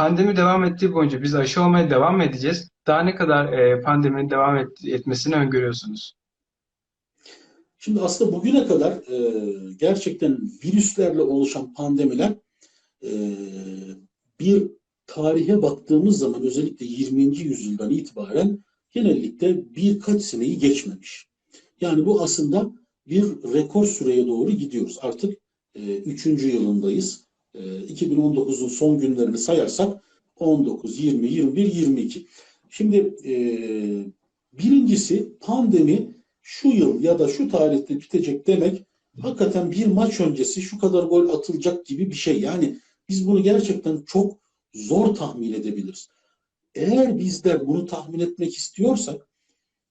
pandemi devam ettiği boyunca biz aşı olmaya devam edeceğiz? Daha ne kadar e, pandeminin devam et- etmesini öngörüyorsunuz? Şimdi aslında bugüne kadar e, gerçekten virüslerle oluşan pandemiler e, bir tarihe baktığımız zaman özellikle 20. yüzyıldan itibaren genellikle birkaç seneyi geçmemiş. Yani bu aslında bir rekor süreye doğru gidiyoruz. Artık e, üçüncü yılındayız. E, 2019'un son günlerini sayarsak 19, 20, 21, 22. Şimdi e, birincisi pandemi şu yıl ya da şu tarihte bitecek demek hakikaten bir maç öncesi şu kadar gol atılacak gibi bir şey. Yani biz bunu gerçekten çok zor tahmin edebiliriz. Eğer bizler bunu tahmin etmek istiyorsak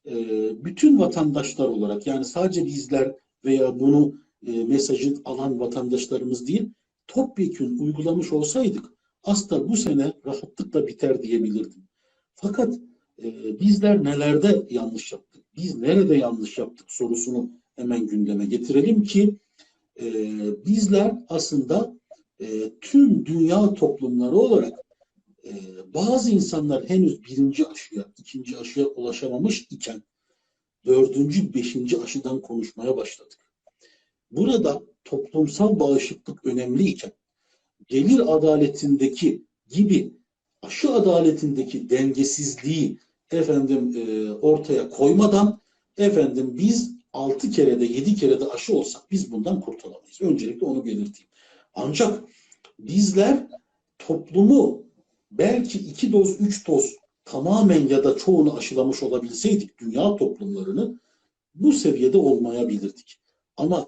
e, bütün vatandaşlar olarak yani sadece bizler veya bunu e, mesajı alan vatandaşlarımız değil topyekün uygulamış olsaydık aslında bu sene rahatlıkla biter diyebilirdim. Fakat e, bizler nelerde yanlış yaptık? Biz nerede yanlış yaptık sorusunu hemen gündeme getirelim ki e, bizler aslında e, tüm dünya toplumları olarak e, bazı insanlar henüz birinci aşıya, ikinci aşıya ulaşamamış iken dördüncü, beşinci aşıdan konuşmaya başladık. Burada toplumsal bağışıklık önemliyken gelir adaletindeki gibi aşı adaletindeki dengesizliği efendim e, ortaya koymadan efendim biz 6 kere de 7 kere de aşı olsak biz bundan kurtulamayız. Öncelikle onu belirteyim. Ancak bizler toplumu belki 2 doz 3 doz tamamen ya da çoğunu aşılamış olabilseydik dünya toplumlarını bu seviyede olmayabilirdik. Ama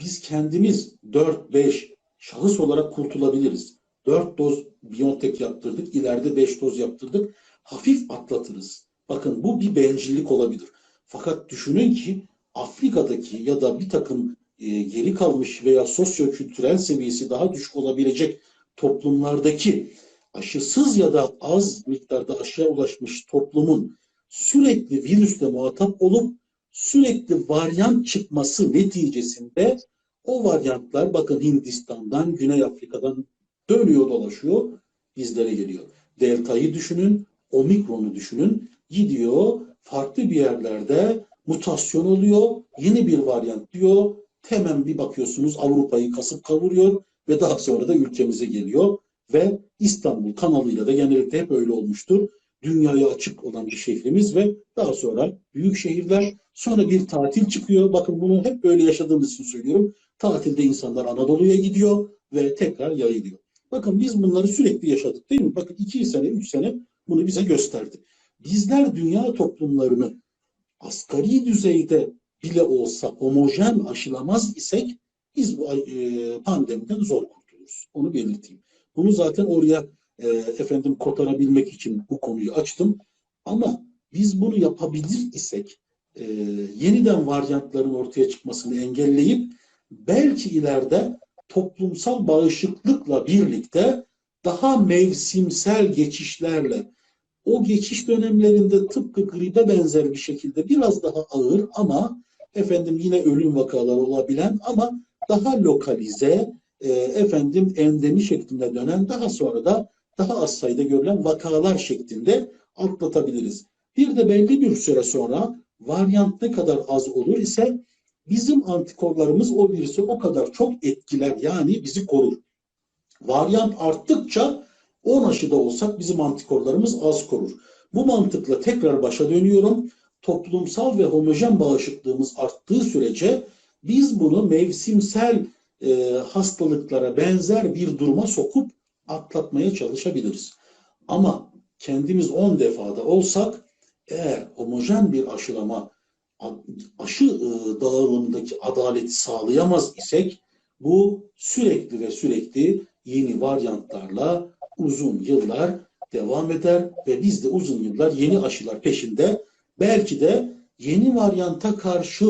biz kendimiz 4-5 şahıs olarak kurtulabiliriz. 4 doz Biontech yaptırdık, ileride 5 doz yaptırdık. Hafif atlatırız. Bakın bu bir bencillik olabilir. Fakat düşünün ki Afrika'daki ya da bir takım e, geri kalmış veya sosyo-kültürel seviyesi daha düşük olabilecek toplumlardaki aşısız ya da az miktarda aşıya ulaşmış toplumun sürekli virüsle muhatap olup sürekli varyant çıkması neticesinde o varyantlar bakın Hindistan'dan, Güney Afrika'dan dönüyor dolaşıyor bizlere geliyor. Delta'yı düşünün, Omikron'u düşünün. Gidiyor farklı bir yerlerde mutasyon oluyor. Yeni bir varyant diyor. Hemen bir bakıyorsunuz Avrupa'yı kasıp kavuruyor ve daha sonra da ülkemize geliyor. Ve İstanbul kanalıyla da genellikle hep öyle olmuştur. Dünyaya açık olan bir şehrimiz ve daha sonra büyük şehirler. Sonra bir tatil çıkıyor. Bakın bunu hep böyle yaşadığımız için söylüyorum. Tatilde insanlar Anadolu'ya gidiyor ve tekrar yayılıyor. Bakın biz bunları sürekli yaşadık değil mi? Bakın iki sene, üç sene bunu bize gösterdi. Bizler dünya toplumlarını asgari düzeyde bile olsa homojen aşılamaz isek biz bu e, pandemiden zor kurtuluruz. Onu belirteyim. Bunu zaten oraya e, efendim kotarabilmek için bu konuyu açtım. Ama biz bunu yapabilir isek e, yeniden varyantların ortaya çıkmasını engelleyip belki ileride toplumsal bağışıklıkla birlikte daha mevsimsel geçişlerle o geçiş dönemlerinde tıpkı gribe benzer bir şekilde biraz daha ağır ama efendim yine ölüm vakaları olabilen ama daha lokalize e, efendim endemi şeklinde dönen daha sonra da daha az sayıda görülen vakalar şeklinde atlatabiliriz. Bir de belli bir süre sonra varyant ne kadar az olur ise bizim antikorlarımız o virüsü o kadar çok etkiler yani bizi korur. Varyant arttıkça 10 aşıda olsak bizim antikorlarımız az korur. Bu mantıkla tekrar başa dönüyorum. Toplumsal ve homojen bağışıklığımız arttığı sürece biz bunu mevsimsel e, hastalıklara benzer bir duruma sokup atlatmaya çalışabiliriz. Ama kendimiz 10 defada olsak eğer homojen bir aşılama aşı e, dağılımındaki adaleti sağlayamaz isek bu sürekli ve sürekli yeni varyantlarla uzun yıllar devam eder ve biz de uzun yıllar yeni aşılar peşinde belki de yeni varyanta karşı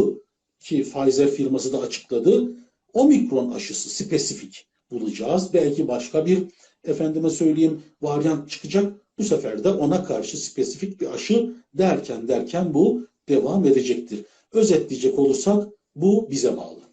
ki Pfizer firması da açıkladı omikron aşısı spesifik bulacağız. Belki başka bir efendime söyleyeyim varyant çıkacak. Bu sefer de ona karşı spesifik bir aşı derken derken bu devam edecektir. Özetleyecek olursak bu bize bağlı.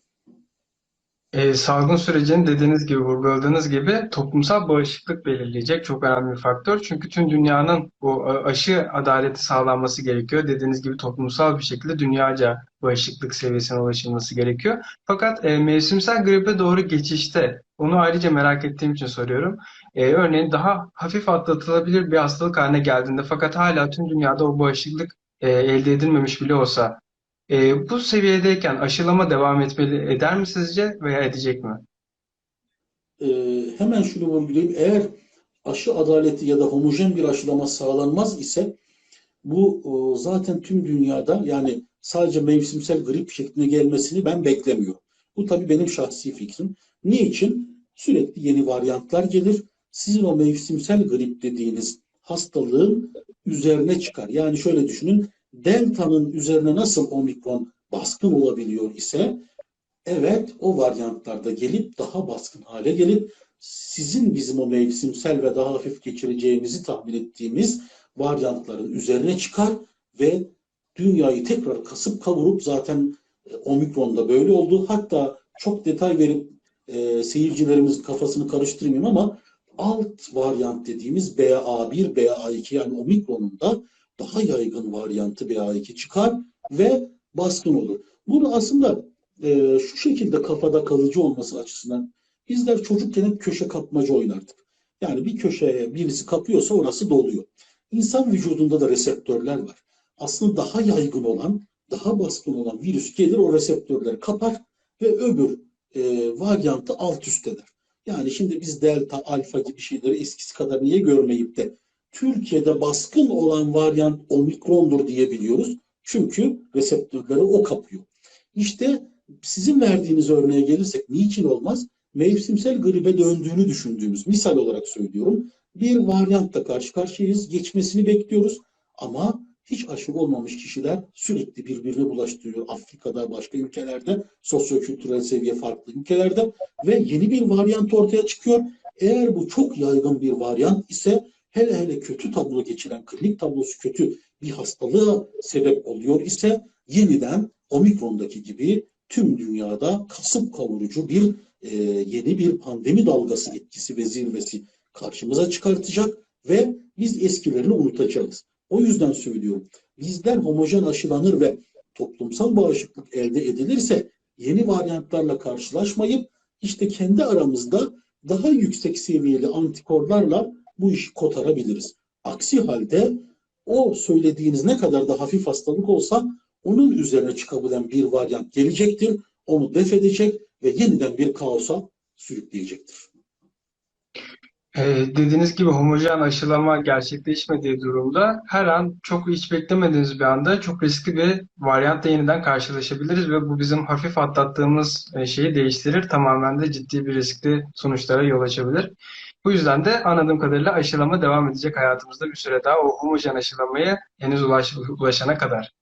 E, salgın sürecini dediğiniz gibi, vurguladığınız gibi toplumsal bağışıklık belirleyecek çok önemli bir faktör. Çünkü tüm dünyanın bu a- aşı adaleti sağlanması gerekiyor. Dediğiniz gibi toplumsal bir şekilde dünyaca bağışıklık seviyesine ulaşılması gerekiyor. Fakat e, mevsimsel gripe doğru geçişte, onu ayrıca merak ettiğim için soruyorum. E, örneğin daha hafif atlatılabilir bir hastalık haline geldiğinde fakat hala tüm dünyada o bağışıklık e, elde edilmemiş bile olsa e, bu seviyedeyken aşılama devam etmeli eder mi sizce veya edecek mi? Ee, hemen şunu vurgulayayım. Eğer aşı adaleti ya da homojen bir aşılama sağlanmaz ise bu o, zaten tüm dünyada yani sadece mevsimsel grip şeklinde gelmesini ben beklemiyorum. Bu tabii benim şahsi fikrim. Niçin? Sürekli yeni varyantlar gelir. Sizin o mevsimsel grip dediğiniz hastalığın üzerine çıkar. Yani şöyle düşünün. Delta'nın üzerine nasıl omikron baskın olabiliyor ise Evet, o varyantlarda gelip daha baskın hale gelip sizin bizim o mevsimsel ve daha hafif geçireceğimizi tahmin ettiğimiz varyantların üzerine çıkar ve dünyayı tekrar kasıp kavurup zaten e, Omikron'da böyle oldu. Hatta çok detay verip e, seyircilerimizin kafasını karıştırmayayım ama alt varyant dediğimiz BA1, BA2 yani Omikron'un da daha yaygın varyantı BA2 çıkar ve baskın olur. Bunu aslında e, şu şekilde kafada kalıcı olması açısından bizler çocukken hep köşe kapmaca oynardık. Yani bir köşeye birisi kapıyorsa orası doluyor. İnsan vücudunda da reseptörler var. Aslında daha yaygın olan, daha baskın olan virüs gelir o reseptörleri kapar ve öbür e, varyantı alt üst eder. Yani şimdi biz delta, alfa gibi şeyleri eskisi kadar niye görmeyip de Türkiye'de baskın olan varyant omikrondur diyebiliyoruz. Çünkü reseptörleri o kapıyor. İşte sizin verdiğiniz örneğe gelirsek niçin olmaz? Mevsimsel gribe döndüğünü düşündüğümüz, misal olarak söylüyorum, bir varyantla karşı karşıyayız, geçmesini bekliyoruz ama hiç aşı olmamış kişiler sürekli birbirine bulaştırıyor. Afrika'da, başka ülkelerde, sosyo-kültürel seviye farklı ülkelerde ve yeni bir varyant ortaya çıkıyor. Eğer bu çok yaygın bir varyant ise hele hele kötü tablo geçiren, klinik tablosu kötü bir hastalığa sebep oluyor ise yeniden Omikron'daki gibi tüm dünyada kasıp kavurucu bir e, yeni bir pandemi dalgası etkisi ve zirvesi karşımıza çıkartacak ve biz eskilerini unutacağız. O yüzden söylüyorum. Bizler homojen aşılanır ve toplumsal bağışıklık elde edilirse yeni varyantlarla karşılaşmayıp işte kendi aramızda daha yüksek seviyeli antikorlarla bu işi kotarabiliriz. Aksi halde o söylediğiniz ne kadar da hafif hastalık olsa onun üzerine çıkabilen bir varyant gelecektir. Onu def edecek ve yeniden bir kaosa sürükleyecektir. Ee, dediğiniz gibi homojen aşılama gerçekleşmediği durumda her an çok hiç beklemediğiniz bir anda çok riskli bir varyantla yeniden karşılaşabiliriz ve bu bizim hafif atlattığımız e, şeyi değiştirir. Tamamen de ciddi bir riskli sonuçlara yol açabilir. Bu yüzden de anladığım kadarıyla aşılama devam edecek hayatımızda bir süre daha o homojen aşılamaya henüz ulaş, ulaşana kadar.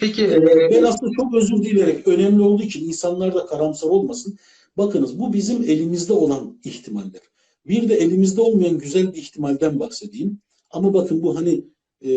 Peki Ee, Ben e, aslında çok özür dileyerek önemli olduğu için insanlar da karamsar olmasın. Bakınız bu bizim elimizde olan ihtimaller. Bir de elimizde olmayan güzel bir ihtimalden bahsedeyim. Ama bakın bu hani e,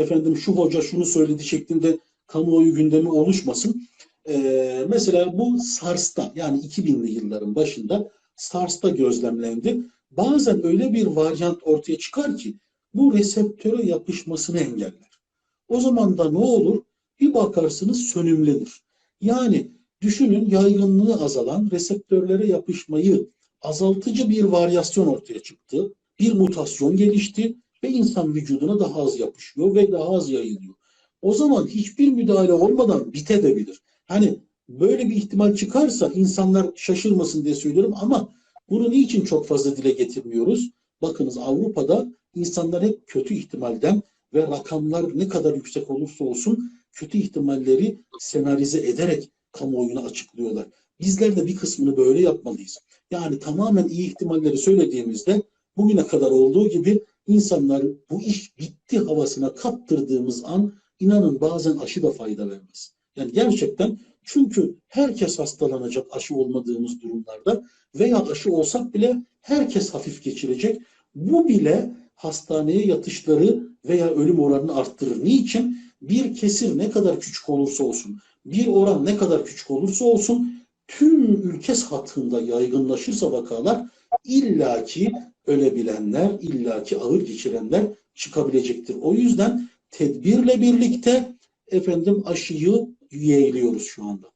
efendim şu hoca şunu söyledi şeklinde kamuoyu gündemi oluşmasın. E, mesela bu SARS'ta yani 2000'li yılların başında SARS'ta gözlemlendi. Bazen öyle bir varyant ortaya çıkar ki bu reseptöre yapışmasını engeller. O zaman da ne olur? Bir bakarsınız sönümlenir. Yani düşünün yaygınlığı azalan reseptörlere yapışmayı azaltıcı bir varyasyon ortaya çıktı. Bir mutasyon gelişti ve insan vücuduna daha az yapışıyor ve daha az yayılıyor. O zaman hiçbir müdahale olmadan bitebilir. Hani böyle bir ihtimal çıkarsa insanlar şaşırmasın diye söylüyorum ama bunu niçin çok fazla dile getirmiyoruz? Bakınız Avrupa'da insanlar hep kötü ihtimalden ve rakamlar ne kadar yüksek olursa olsun kötü ihtimalleri senarize ederek kamuoyuna açıklıyorlar. Bizler de bir kısmını böyle yapmalıyız. Yani tamamen iyi ihtimalleri söylediğimizde bugüne kadar olduğu gibi insanlar bu iş bitti havasına kaptırdığımız an inanın bazen aşı da fayda vermez. Yani gerçekten çünkü herkes hastalanacak aşı olmadığımız durumlarda veya aşı olsak bile herkes hafif geçirecek. Bu bile hastaneye yatışları veya ölüm oranını arttırır. Niçin? Bir kesir ne kadar küçük olursa olsun, bir oran ne kadar küçük olursa olsun tüm ülke hattında yaygınlaşırsa vakalar illaki ölebilenler, illaki ağır geçirenler çıkabilecektir. O yüzden tedbirle birlikte efendim aşıyı yeğliyoruz şu anda.